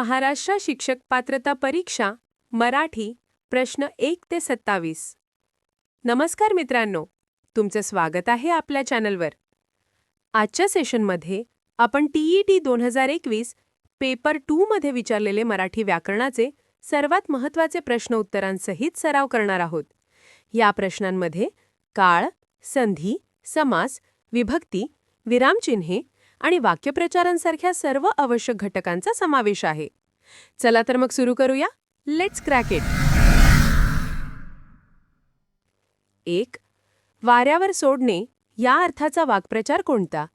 महाराष्ट्र शिक्षक पात्रता परीक्षा मराठी प्रश्न एक ते सत्तावीस. नमस्कार मित्रांनो तुमचं स्वागत आहे आपल्या चॅनलवर. आजच्या सेशनमध्ये आपण टीईटी दोन हजार एकवीस पेपर टूमध्ये विचारलेले मराठी व्याकरणाचे सर्वात महत्त्वाचे प्रश्न उत्तरांसहित सराव करणार आहोत. या प्रश्नांमध्ये काळ संधी समास विभक्ती विरामचिन्हे आणि वाक्यप्रचारांसारख्या सर्व आवश्यक घटकांचा समावेश आहे. चला तर मग सुरू करूया. लेट्स क्रॅक इट एक वाऱ्यावर सोडणे या अर्थाचा वाक्प्रचार कोणता?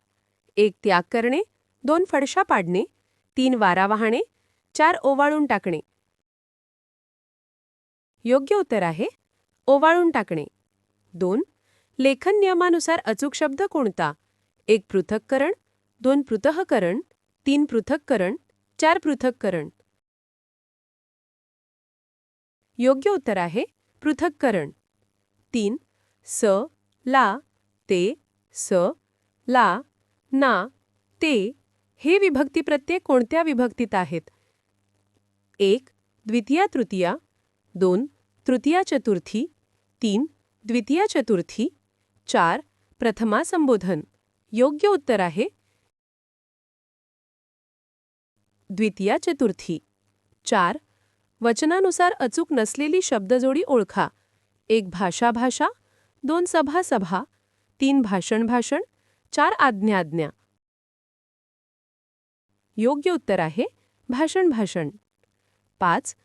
एक त्याग करणे. दोन फडशा पाडणे. तीन वारा वाहणे. चार ओवाळून टाकणे. योग्य उत्तर आहे ओवाळून टाकणे. दोन लेखन नियमानुसार अचूक शब्द कोणता? एक पृथक्करण. दोन पृथककरण तीन पृथक्करण चार पृथक्करण. योग्य उत्तर आहे पृथक्करण. तीन स ला ते स ला ना ते हे विभक्ती प्रत्यय कोणत्या विभक्तीत आहेत? एक द्वितीया तृतीया. दोन तृतीया चतुर्थी. तीन द्वितीया चतुर्थी. चार प्रथमा संबोधन. योग्य उत्तर आहे द्वितीया चतुर्थी. चार वचनानुसार अचूक नसलेली शब्दजोडी ओळखा. एक भाषा भाषा दोन सभा सभा तीन भाषण भाषण चार आज्ञा आज्ञा योग्य उत्तर आहे भाषण भाषण पाच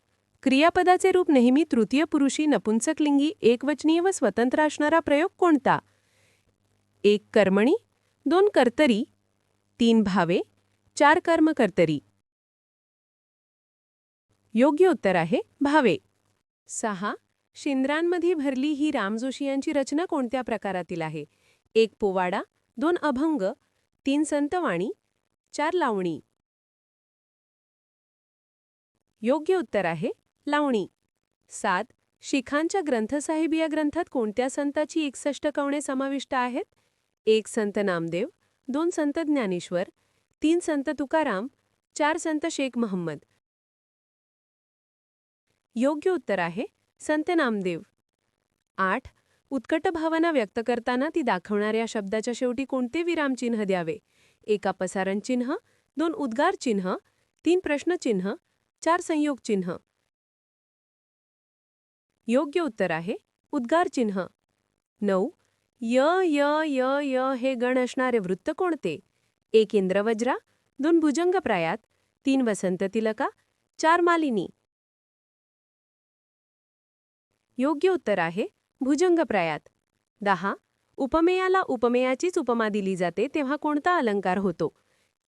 क्रियापदाचे रूप नेहमी तृतीय पुरुषी नपुंसकलिंगी एकवचनीय व स्वतंत्र असणारा प्रयोग कोणता? एक कर्मणी दोन कर्तरी तीन भावे चार कर्मकर्तरी. योग्य उत्तर आहे भावे. सहा. शिंद्रांमध्ये भरली ही रामजोशी यांची रचना कोणत्या प्रकारातील आहे? एक पोवाडा दोन अभंग तीन संतवाणी चार लावणी. योग्य उत्तर आहे लावणी. सात. शिखांच्या ग्रंथसाहेब या ग्रंथात कोणत्या संताची एकसष्ट कवणे समाविष्ट आहेत? एक संत नामदेव दोन संत ज्ञानेश्वर तीन संत तुकाराम चार संत शेख महम्मद. योग्य उत्तर आहे संत नामदेव. आठ उत्कट भावना व्यक्त करताना ती दाखवणाऱ्या शब्दाच्या शेवटी कोणते विरामचिन्ह द्यावे? एक अपसारण चिन्ह दोन उद्गार चिन्ह तीन प्रश्नचिन्ह चार संयोग चिन्ह. योग्य उत्तर आहे उद्गार चिन्ह. नऊ य य य य हे गण असणारे वृत्त कोणते? एक इंद्रवज्रा दोन भुजंगप्रायात तीन वसंत तिलका चार मालिनी. योग्य उत्तर आहे भुजंगप्रायात. दहा उपमेयाला उपमेयाचीच उपमा दिली जाते तेव्हा कोणता अलंकार होतो?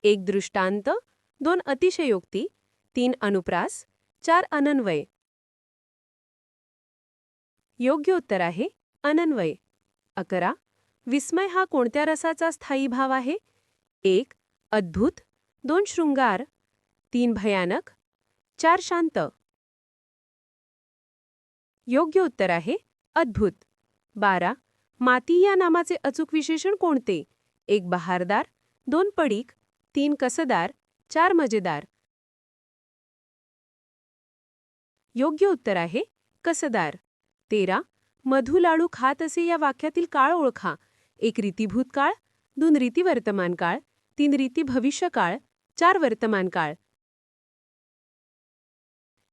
एक दृष्टांत दोन अतिशयोक्ती तीन अनुप्रास चार अनन्वय. योग्य उत्तर आहे अनन्वय. अकरा विस्मय हा कोणत्या रसाचा स्थायी भाव आहे? एक अद्भुत दोन शृंगार तीन भयानक चार शांत. योग्य उत्तर आहे अद्भुत. बारा माती या नामाचे अचूक विशेषण कोणते? एक बहारदार दोन पडीक तीन कसदार चार मजेदार. योग्य उत्तर आहे कसदार. तेरा मधु लाडू खात असे या वाक्यातील काळ ओळखा. एक रीतीभूत काळ दोन रीती वर्तमान काळ तीन रीती भविष्य काळ चार वर्तमान काळ.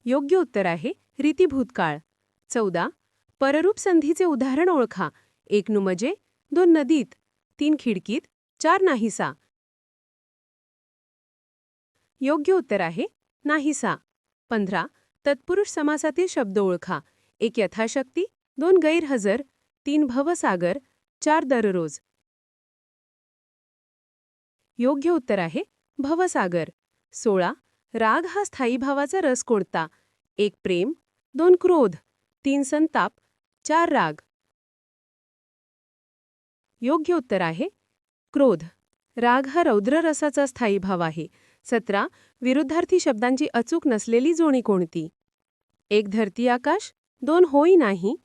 योग्य उत्तर आहे रीतीभूत काळ. चौदा. पररूप संधीचे उदाहरण ओळखा. एक नुमजे दोन नदीत तीन खिडकीत चार नाहीसा. योग्य उत्तर आहे नाहीसा. पंधरा. तत्पुरुष समासातील शब्द ओळखा. एक यथाशक्ती दोन गैरहजर तीन भवसागर चार दररोज. योग्य उत्तर आहे भवसागर. सोळा. राग हा स्थायी भावाचा रस कोणता? एक प्रेम दोन क्रोध. तीन संताप चार राग. योग्य उत्तर आहे क्रोध. राग हा रौद्र रसाचा स्थायी भाव आहे. सतरा विरुद्धार्थी शब्दांची अचूक नसलेली जोणी कोणती? एक धरती आकाश दोन होई नाही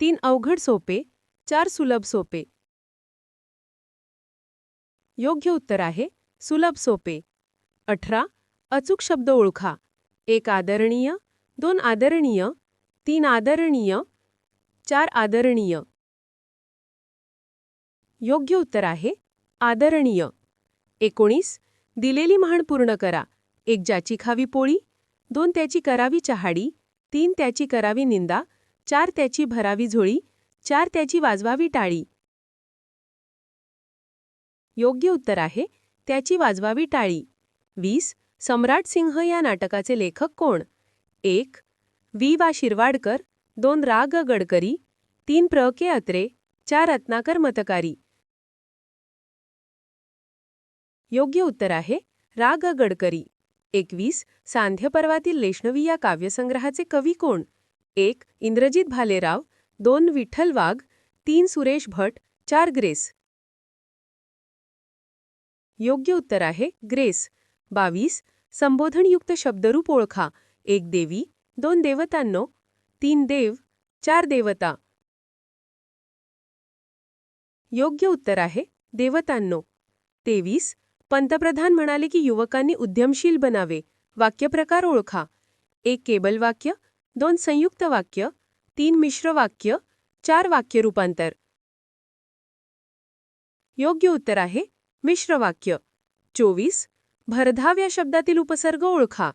तीन अवघड सोपे चार सुलभ सोपे. योग्य उत्तर आहे सुलभ सोपे. अठरा अचूक शब्द ओळखा. एक आदरणीय दोन आदरणीय तीन आदरणीय चार आदरणीय. योग्य उत्तर आहे आदरणीय. एकोणीस दिलेली म्हण पूर्ण करा. एक ज्याची खावी पोळी दोन त्याची करावी चहाडी तीन त्याची करावी निंदा चार त्याची भरावी झोळी चार त्याची वाजवावी टाळी. योग्य उत्तर आहे त्याची वाजवावी टाळी. वीस सम्राट सिंह या नाटकाचे लेखक कोण? एक वि वा शिरवाडकर दोन राग गडकरी तीन प्र के अत्रे चार रत्नाकर मतकारी. योग्य उत्तर आहे राग गडकरी. एकवीस सांध्य पर्वातील या काव्यसंग्रहाचे कवी कोण? एक इंद्रजित भालेराव दोन विठ्ठल वाघ तीन सुरेश भट चार ग्रेस. योग्य उत्तर आहे ग्रेस. बावीस संबोधनयुक्त शब्दरूप ओळखा. एक देवी दोन देवतांनो तीन देव चार देवता. योग्य उत्तर आहे देवतांनो. तेवीस पंतप्रधान म्हणाले की युवकांनी उद्यमशील बनावे. वाक्यप्रकार ओळखा. एक केबल वाक्य दोन संयुक्त वाक्य तीन मिश्र वाक्य चार वाक्य रूपांतर. योग्य उत्तर आहे मिश्र वाक्य. चोवीस भरधाव या शब्दातील उपसर्ग ओळखा.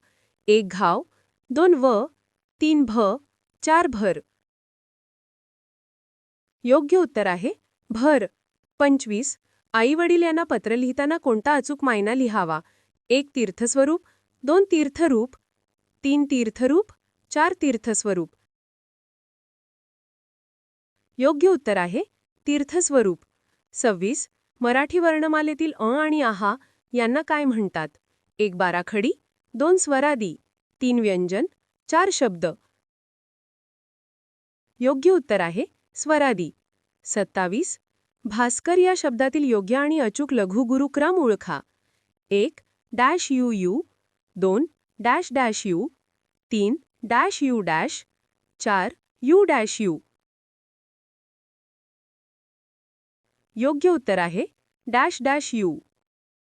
एक घाव दोन व तीन भ चार भर. योग्य उत्तर आहे भर. पंचवीस आई वडील यांना पत्र लिहिताना कोणता अचूक मायना लिहावा? एक तीर्थस्वरूप दोन तीर्थरूप तीन तीर्थरूप चार तीर्थस्वरूप. योग्य उत्तर आहे तीर्थस्वरूप. सव्वीस मराठी वर्णमालेतील अ आणि आहा यांना काय म्हणतात? एक बाराखडी दोन स्वरादी तीन व्यंजन चार शब्द. योग्य उत्तर आहे स्वरादी. सत्तावीस. भास्कर या शब्दातील योग्य आणि अचूक लघुगुरुक्रम ओळखा. एक डॅश यू यू. दोन डॅश डॅश यू. तीन डॅश यू डॅश. चार यू डॅश यू. योग्य उत्तर आहे डॅश डॅश यू.